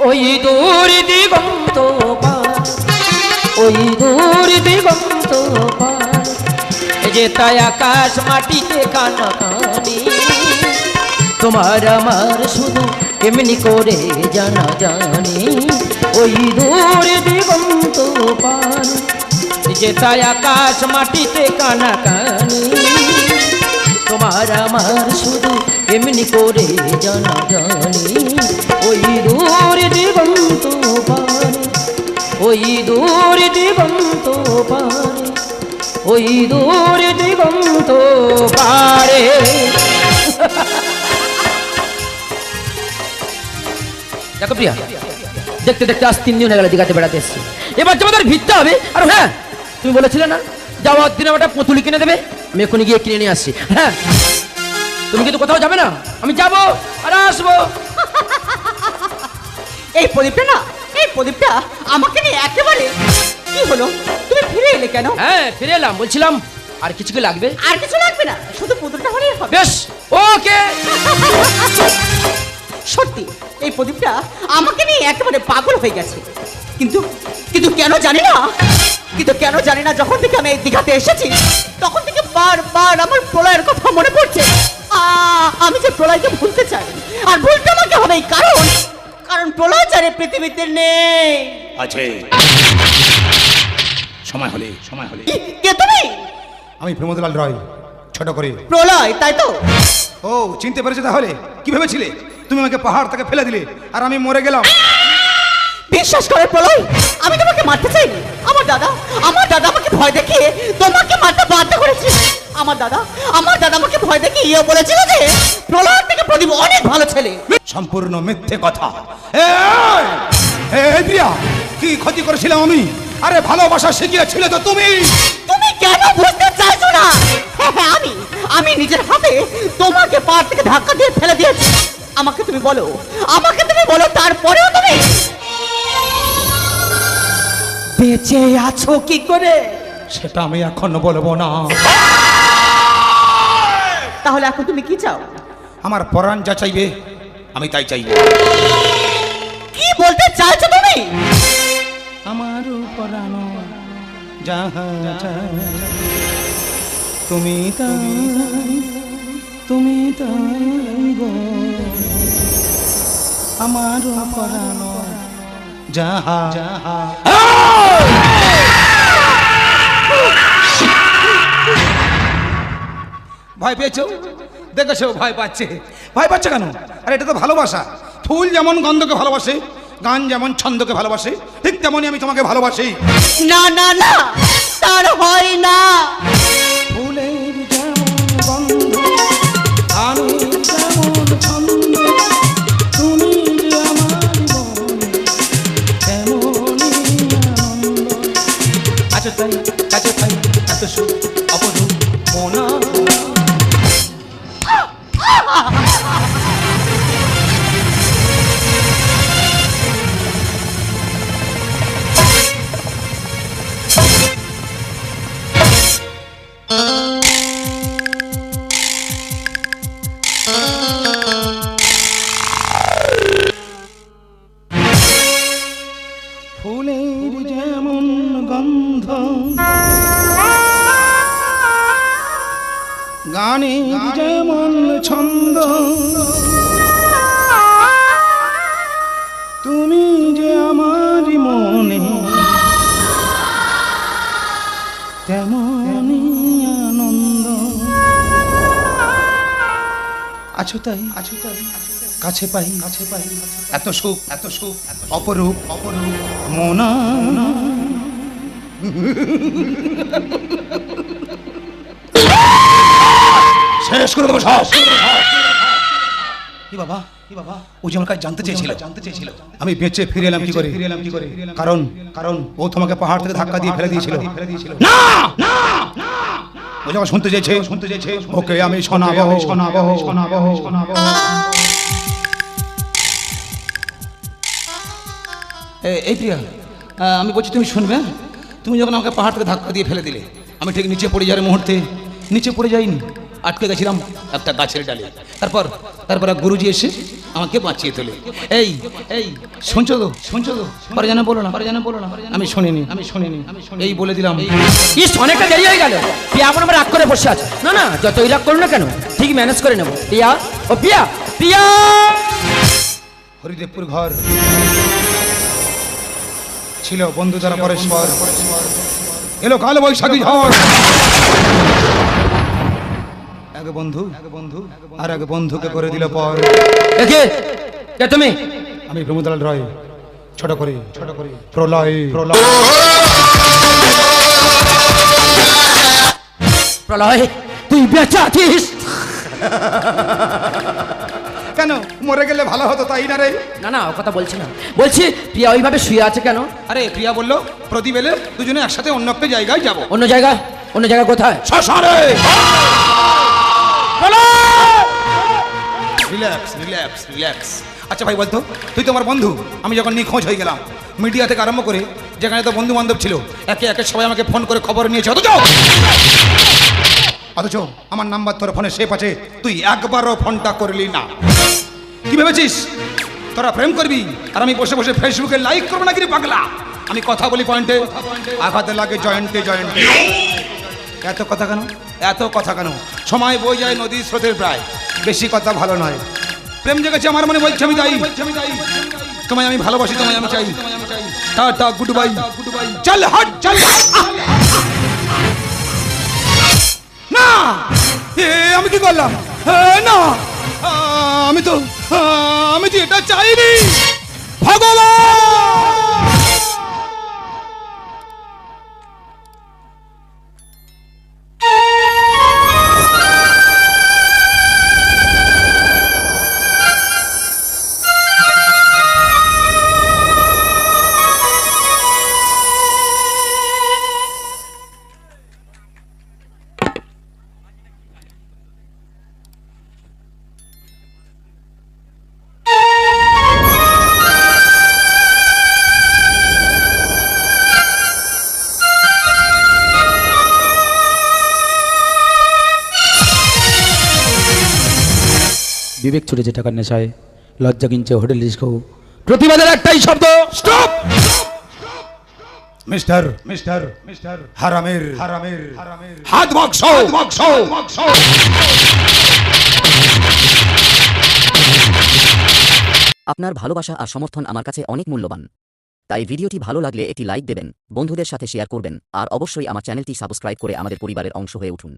ওই দূর দিগন্ত ওই দূর দিগন্ত যে তাই আকাশ মাটিতে কানা তোমার আমার শুধু এমনি করে জানা জানি। ওই দূর দিগন্ত এই যে তাই আকাশ মাটিতে কানা কানি। তোমার আমার শুধু এমনি করে জানা জানি ওই দূর দিগন্ত পারে ওই দূর দিগন্ত পারে ওই দূর দিগন্ত পারে। দেখো প্রিয়া, দেখতে দেখতে আজ তিন দিন হয়ে গেল দীঘাতে বেড়াতে এসছি। এবার তোমাদের ভিড়তে হবে, আর হ্যাঁ তুমি বলেছিলে না, যাওয়ার দিনে ওটা পুতুলি কিনে দেবে, আমি এক্ষুনি গিয়ে কিনে নিয়ে আসছি হ্যাঁ। তুমি কিন্তু কোথাও যাবে না। আমি যাব আর আসব। এই প্রদীপটা না এই প্রদীপটা আমাকে নিয়ে একেবারে কি হলো? তুমি ফিরে এলে কেন? হ্যাঁ ফিরে এলাম বলছিলাম আর কিছু কি লাগবে? আর কিছু লাগবে না শুধু প্রদীপটা হলেই হবে। বেশ ওকে। সত্যি এই প্রদীপটা আমাকে নিয়ে একেবারে পাগল হয়ে গেছে। কিন্তু কিন্তু কেন জানি না কিন্তু কেন জানি না যখন থেকে আমি এই দীঘাতে এসেছি তখন থেকে বারবার আমার প্রলয়ের কথা মনে পড়ছে। আমি যে প্রলয়কে ভুলতে চাই আর ভুলতে আমাকে হবে কারণ কারণ প্রলয় চারে পৃথিবীতে নেই। আছে। সময় হলে সময় হলে। কে তুমি? আমি প্রমোদলাল রয় ছোট করে। প্রলয় তাই তো? ও চিনতে পেরেছ তাহলে? কি ভেবেছিলে? তুমি আমাকে পাহাড় থেকে ফেলে দিলে আর আমি মরে গেলাম। বিশ্বাস করে প্রলয় আমি তোমাকে মারতে চাইনি। আমার দাদা আমার দাদা আমাকে ভয় দেখিয়ে তোমাকে মারতে বাধ্য করেছে। আমার দাদা আমার দাদা আমাকে ভয় দেখিয়ে ইয়ে বলেছিল যে প্রলয় থেকে প্রদীপ অনেক ভালো ছেলে। সম্পূর্ণ মিথ্যে কথা। প্রিয়া কি ক্ষতি করেছিলাম আমি? আরে ভালোবাসা শিখিয়েছিলে তো তুমি। তুমি কেন বুঝতে চাইছো না? হ্যাঁ হ্যাঁ আমি আমি নিজের হাতে তোমাকে পার থেকে ধাক্কা দিয়ে ফেলে দিয়েছি। আমাকে তুমি বলো আমাকে তুমি বলো তারপরেও তুমি বেঁচে আছো কি করে? সেটা আমি এখনও বলব না। তাহলে এখন তুমি কি চাও? আমার পরাণ যা চাইবে আমি তাই চাইব। কি বলতে চাইছো তুমি? আমার পরাণ যাহা তুমি তাই তুমি তাই গো। আমার পরাণ যাহা যাহা ভয় পেয়েছ? দেখেছ, ভয় পাচ্ছে। ভয় পাচ্ছে কেন? আর, এটা তো ভালোবাসা। ফুল যেমন গন্ধকে ভালোবাসে, গান যেমন ছন্দকে ভালোবাসে, ঠিক তেমনই আমি তোমাকে ভালোবাসি। না না না, তার হয় না। ফুলের যেমন গন্ধ গানে যেমন ছন্দ আছো তাই? আছো তাই। কাছে পাই। কাছে পাই। এত সুখ এত সুখ অপরূপ। অপরূপ। মোনা। শেষ করে দেবো কি বাবা? কি বাবা? ও যে আমার কাছে জানতে চেয়েছিল। জানতে চেয়েছিল। আমি বেঁচে ফিরে এলাম কি করে? ফিরে এলাম কি করে? কারণ কারণ ও তোমাকে পাহাড় থেকে ধাক্কা দিয়ে ফেলে দিয়েছিল। ফেলে দিয়েছিল। না! না! যখন শুনতে চেয়েছে? শুনতে চেয়েছে ওকে আমি শোনাবো। শোনাবো। শোনাবো শোনাবো। এ- এই প্রিয়া আমি বলছি তুমি শুনবে? হ্যাঁ? তুমি যখন আমাকে পাহাড় থেকে ধাক্কা দিয়ে ফেলে দিলে আমি ঠিক নিচে পড়ে যাওয়ার মুহূর্তে নিচে পড়ে যাইনি আটকে গেছিলাম একটা গাছের ডালে। তারপর তারপর গুরুজি এসে আমাকে বাঁচিয়ে তোলে? এই এই শুনছো তো? শুনছো তো? পরে জানে বলো না পরে জানে বলো না। আমি শুনিনি আমি শুনিনি। আমি এই বলে দিলাম। ইস অনেকটা দেরি হয়ে গেল। পিয়া এখন আমার রাগ করে বসে আছে। না না যতই রাগ করুন না কেন ঠিক ম্যানেজ করে নেব। পিয়া ও পিয়া পিয়া! হরিদেবপুর ঘর ছিল বন্ধু যারা পরস্পর। এলো কাল বৈশাখী ঝড়। এক বন্ধু বন্ধু। আর এক বন্ধুকে করে দিল পর। দেখে। কে তুমি? আমি প্রমোদলাল রয়। ছোট করে। ছোট করে। প্রলয়। প্রলয়। প্রলয় তুই বেঁচে আছিস। কেন? মরে গেলে ভালো হতো তাই না রে? না না ও কথা বলছি না। বলছি প্রিয়া ওইভাবে শুয়ে আছে কেন? আরে প্রিয়া বলল প্রদীপ এলে দুজনে একসাথে অন্য একটা জায়গায় যাব। অন্য জায়গা? অন্য জায়গা কোথায়? শ্মশানে রিল্যাক্স রিল্যাক্স রিল্যাক্স আচ্ছা ভাই, বলতো, তুই তো আমার বন্ধু। আমি যখন নিখোঁজ হয়ে গেলাম, মিডিয়া থেকে আরম্ভ করে যেখানে তো বন্ধু বান্ধব ছিল, একে একে সবাই আমাকে ফোন করে খবর নিয়েছে। অথচ অথচ আমার নাম্বার তোর ফোনে সেভ আছে। তুই একবারও ফোনটা করলি না। কি ভেবেছিস? তোরা প্রেম করবি? আর আমি বসে বসে ফেসবুকে লাইক করব না কি পাগলা? আমি কথা বলি পয়েন্টে আঘাতে লাগে জয়েন্টে জয়েন্টে এত কথা কেন? এত কথা কেন? সময় বই যায় নদীর স্রোতের প্রায়। বেশি কথা ভালো নয়। প্রেম জেগেছে আমার মনে, বলছে আমি তাই তোমায় আমি ভালোবাসি, তোমায় আমি চাই। টাটা গুড বাই চল হট, চল না! এ, আমি কি করলাম? না! আমি তো আমি তো এটা চাইনি। ভগবান! বিবেক ছুটে ছুটেছে টাকার নেশায় লজ্জা কিনছে হোটেল রিস্ক প্রতিবাদের একটাই শব্দ স্টপ! মিস্টার মিস্টার মিস্টার হারামের হারামের হারামের। হাত বক্স বক্স বক্স আপনার ভালোবাসা আর সমর্থন আমার কাছে অনেক মূল্যবান। তাই ভিডিওটি ভালো লাগলে একটি লাইক দেবেন বন্ধুদের সাথে শেয়ার করবেন আর অবশ্যই আমার চ্যানেলটি সাবস্ক্রাইব করে আমাদের পরিবারের অংশ হয়ে উঠুন।